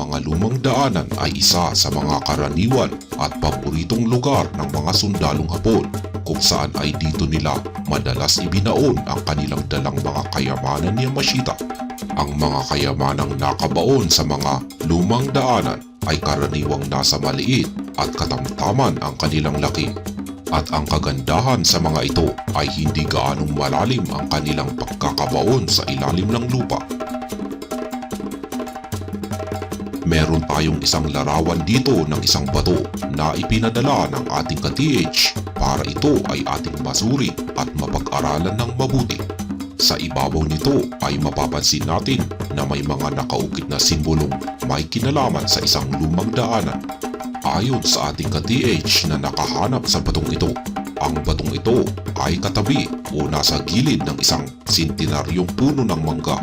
mga lumang daanan ay isa sa mga karaniwan at paboritong lugar ng mga sundalong Hapon kung saan ay dito nila madalas ibinaon ang kanilang dalang mga kayamanan ni Yamashita. Ang mga kayamanang nakabaon sa mga lumang daanan ay karaniwang nasa maliit at katamtaman ang kanilang laki. At ang kagandahan sa mga ito ay hindi gaanong malalim ang kanilang pagkakabaon sa ilalim ng lupa. Meron tayong isang larawan dito ng isang bato na ipinadala ng ating ka-TH para ito ay ating masuri at mapag-aralan ng mabuti. Sa ibabaw nito ay mapapansin natin na may mga nakaukit na simbolong may kinalaman sa isang lumang daanan. Ayon sa ating ka-TH na nakahanap sa batong ito, ang batong ito ay katabi o nasa gilid ng isang sintenaryong puno ng mangga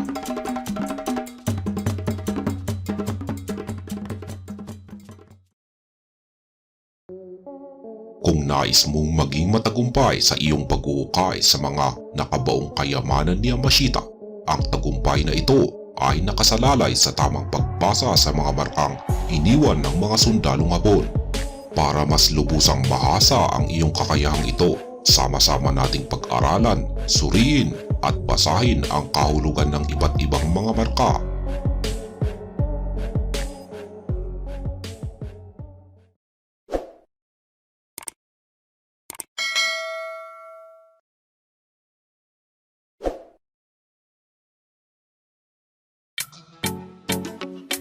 Kung nais mong maging matagumpay sa iyong pag-uukay sa mga nakabaong kayamanan ni Yamashita, ang tagumpay na ito ay nakasalalay sa tamang pagbasa sa mga markang iniwan ng mga sundalong Hapon. Para mas lubusang mahasa ang iyong kakayahang ito, sama-sama nating pag-aralan, suriin at basahin ang kahulugan ng iba't ibang mga marka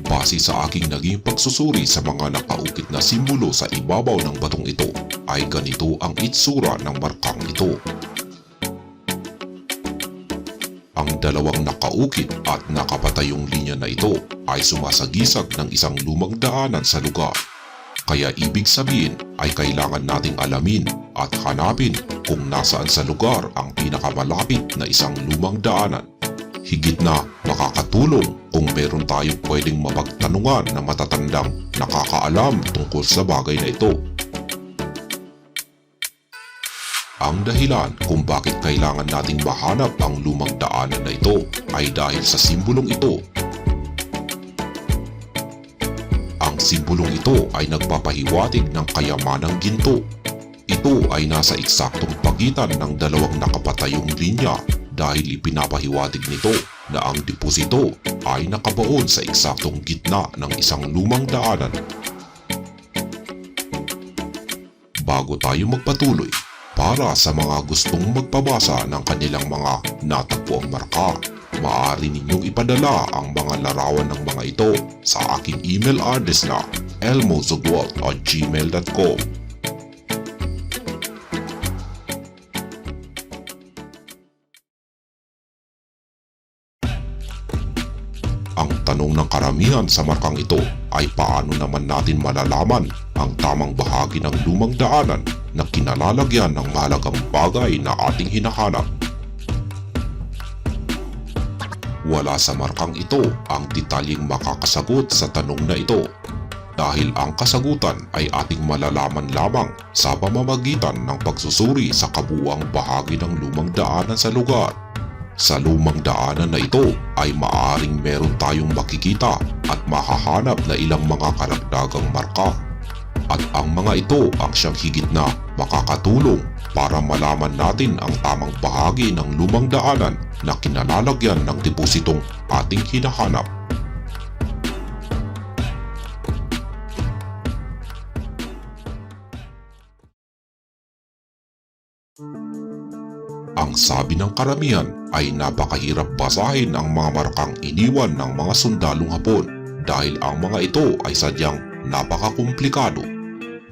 Base sa aking naging pagsusuri sa mga nakaukit na simbolo sa ibabaw ng batong ito, ay ganito ang itsura ng markang ito. Ang dalawang nakaukit at nakapatayong linya na ito ay sumasagisag ng isang lumang daanan sa lugar. Kaya ibig sabihin ay kailangan nating alamin at hanapin kung nasaan sa lugar ang pinakamalapit na isang lumang daanan higit na makakatulong kung meron tayong pwedeng mapagtanungan na matatandang nakakaalam tungkol sa bagay na ito. Ang dahilan kung bakit kailangan nating mahanap ang lumang daanan na ito ay dahil sa simbolong ito. Ang simbolong ito ay nagpapahiwatig ng kayamanang ginto. Ito ay nasa eksaktong pagitan ng dalawang nakapatayong linya dahil ipinapahiwatig nito na ang deposito ay nakabaon sa eksaktong gitna ng isang lumang daanan. Bago tayo magpatuloy, para sa mga gustong magpabasa ng kanilang mga natagpuang marka, maaari ninyong ipadala ang mga larawan ng mga ito sa aking email address na elmozogwalt at gmail.com tanong ng karamihan sa markang ito ay paano naman natin malalaman ang tamang bahagi ng lumang daanan na kinalalagyan ng mahalagang bagay na ating hinahanap. Wala sa markang ito ang detalyeng makakasagot sa tanong na ito dahil ang kasagutan ay ating malalaman lamang sa pamamagitan ng pagsusuri sa kabuang bahagi ng lumang daanan sa lugar. Sa lumang daanan na ito ay maaaring meron tayong makikita at mahahanap na ilang mga karagdagang marka. At ang mga ito ang siyang higit na makakatulong para malaman natin ang tamang bahagi ng lumang daanan na kinalalagyan ng depositong ating hinahanap. Ang sabi ng karamihan ay napakahirap basahin ang mga markang iniwan ng mga sundalong Hapon dahil ang mga ito ay sadyang napakakomplikado.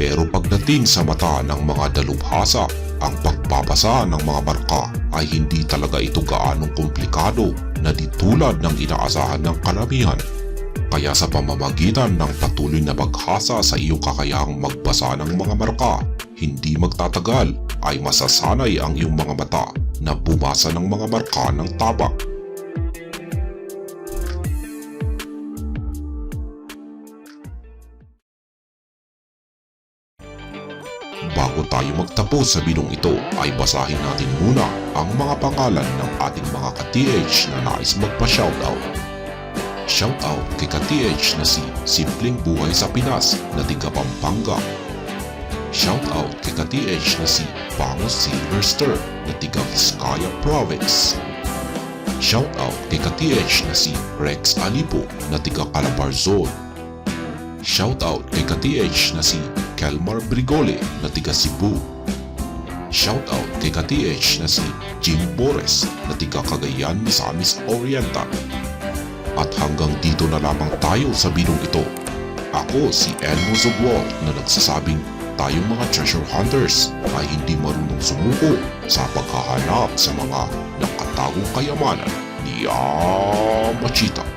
Pero pagdating sa mata ng mga dalubhasa, ang pagbabasa ng mga marka ay hindi talaga ito gaanong komplikado na di ng inaasahan ng karamihan. Kaya sa pamamagitan ng patuloy na paghasa sa iyong kakayahang magbasa ng mga marka, hindi magtatagal ay masasanay ang iyong mga mata na bumasa ng mga marka ng tabak. Bago tayo magtapos sa binong ito ay basahin natin muna ang mga pangalan ng ating mga ka-TH na nais magpa-shoutout. Shoutout kay ka-TH na si Simpleng Buhay sa Pinas na tiga Pampanga. Shoutout kay ka-TH na si Pangos Silverster na tiga Vizcaya Province. Shoutout kay ka-TH na si Rex Alipo na tiga Calabarzon. Shoutout kay ka-TH na si Kelmar Brigole na tiga Cebu. Shoutout kay ka-TH na si Jim Bores na tiga Misamis Oriental. At hanggang dito na lamang tayo sa binong ito. Ako si Elmo Zogwal na nagsasabing tayong mga treasure hunters ay hindi marunong sumuko sa paghahanap sa mga nakatagong kayamanan ni Yamachita.